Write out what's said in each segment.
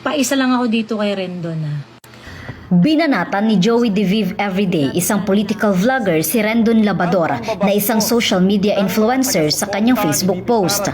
Paisa lang ako dito kay Rendon ah. Binanatan ni Joey DeVive Everyday, isang political vlogger si Rendon Labador na isang social media influencer sa kanyang Facebook post.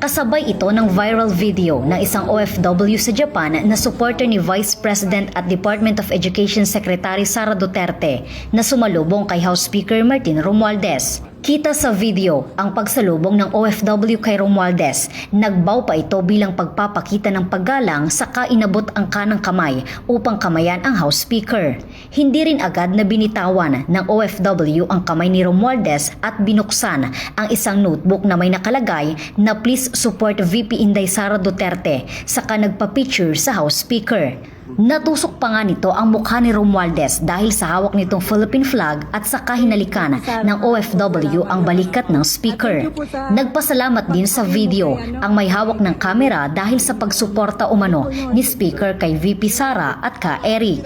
Kasabay ito ng viral video ng isang OFW sa Japan na supporter ni Vice President at Department of Education Secretary Sara Duterte na sumalubong kay House Speaker Martin Romualdez. Kita sa video ang pagsalubong ng OFW kay Romualdez. Nagbaw pa ito bilang pagpapakita ng paggalang saka inabot ang kanang kamay upang kamayan ang House Speaker. Hindi rin agad na binitawan ng OFW ang kamay ni Romualdez at binuksan ang isang notebook na may nakalagay na please support VP Inday Sara Duterte saka nagpa-picture sa House Speaker. Natusok pa nga nito ang mukha ni Romualdez dahil sa hawak nitong Philippine flag at sa kahinalikan ng OFW ang balikat ng speaker. Nagpasalamat din sa video ang may hawak ng kamera dahil sa pagsuporta umano ni speaker kay VP Sara at ka Eric.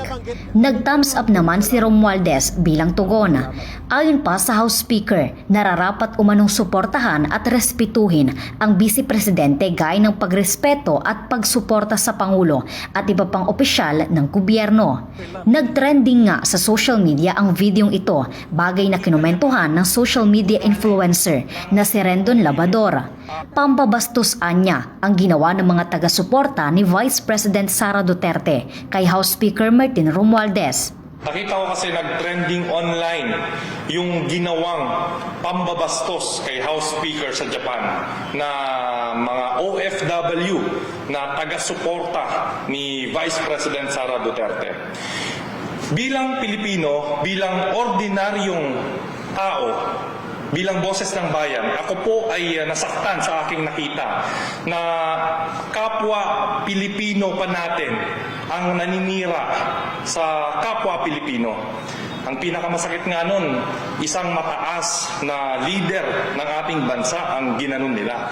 Nag-thumbs up naman si Romualdez bilang tugon. Ayon pa sa House Speaker, nararapat umanong suportahan at respetuhin ang Vice Presidente gaya ng pagrespeto at pagsuporta sa Pangulo at iba pang opisyal ng gobyerno. Nagtrending nga sa social media ang videong ito, bagay na kinomentuhan ng social media influencer na si Rendon Labador. Pambabastos anya ang ginawa ng mga taga-suporta ni Vice President Sara Duterte kay House Speaker Martin Romualdez. Nakita ko kasi nag-trending online yung ginawang pambabastos kay House Speaker sa Japan na mga OFW na taga-suporta ni Vice President Sara Duterte. Bilang Pilipino, bilang ordinaryong tao, bilang boses ng bayan, ako po ay uh, nasaktan sa aking nakita na kapwa Pilipino pa natin ang naninira sa kapwa Pilipino. Ang pinakamasakit nga nun, isang mataas na leader ng ating bansa ang ginanon nila.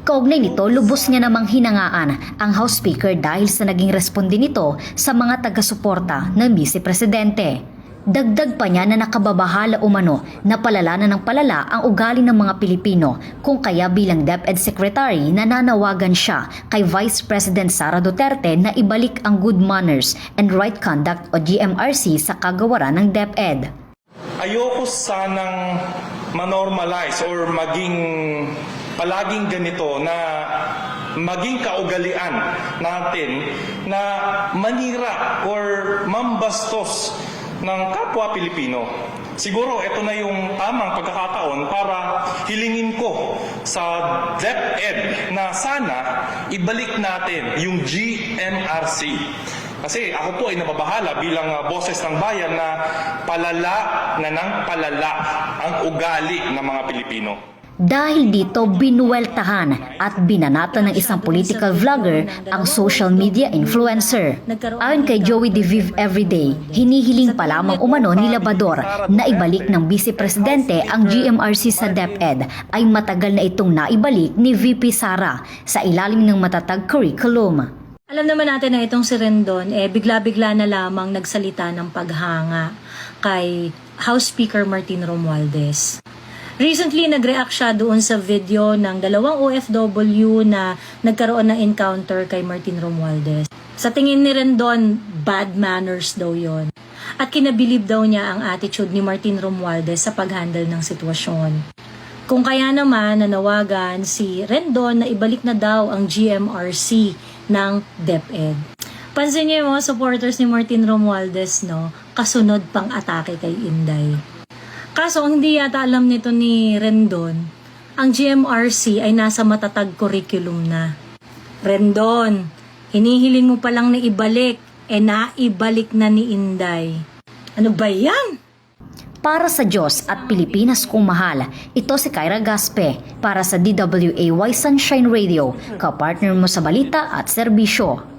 Kaugnay nito, lubos niya namang hinangaan ang House Speaker dahil sa naging responde nito sa mga taga-suporta ng Vice Presidente. Dagdag pa niya na nakababahala umano na palala na ng palala ang ugali ng mga Pilipino kung kaya bilang DepEd Secretary nananawagan siya kay Vice President Sara Duterte na ibalik ang good manners and right conduct o GMRC sa kagawaran ng DepEd. Ayoko sanang manormalize or maging palaging ganito na maging kaugalian natin na manira or mambastos ng kapwa Pilipino. Siguro ito na yung tamang pagkakataon para hilingin ko sa DepEd na sana ibalik natin yung GMRC. Kasi ako po ay nababahala bilang uh, boses ng bayan na palala na ng palala ang ugali ng mga Pilipino. Dahil dito binuweltahan at binanatan ng isang political vlogger ang social media influencer. Ayon kay Joey DeVive Everyday, hinihiling pa lamang umano ni Labador na ibalik ng Vice Presidente ang GMRC sa DepEd ay matagal na itong naibalik ni VP Sara sa ilalim ng matatag curriculum. Alam naman natin na itong si Rendon, eh, bigla-bigla na lamang nagsalita ng paghanga kay House Speaker Martin Romualdez. Recently, nag-react siya doon sa video ng dalawang OFW na nagkaroon ng encounter kay Martin Romualdez. Sa tingin ni Rendon, bad manners daw yon. At kinabilib daw niya ang attitude ni Martin Romualdez sa paghandle ng sitwasyon. Kung kaya naman nanawagan si Rendon na ibalik na daw ang GMRC ng DepEd. Pansin niyo yung mga supporters ni Martin Romualdez, no? Kasunod pang atake kay Inday. Kaso ang hindi yata alam nito ni Rendon, ang GMRC ay nasa matatag curriculum na. Rendon, hinihiling mo palang na ibalik, eh naibalik na ni Inday. Ano ba yan? Para sa Diyos at Pilipinas kung mahal, ito si Kyra Gaspe para sa DWAY Sunshine Radio, kapartner mo sa balita at serbisyo.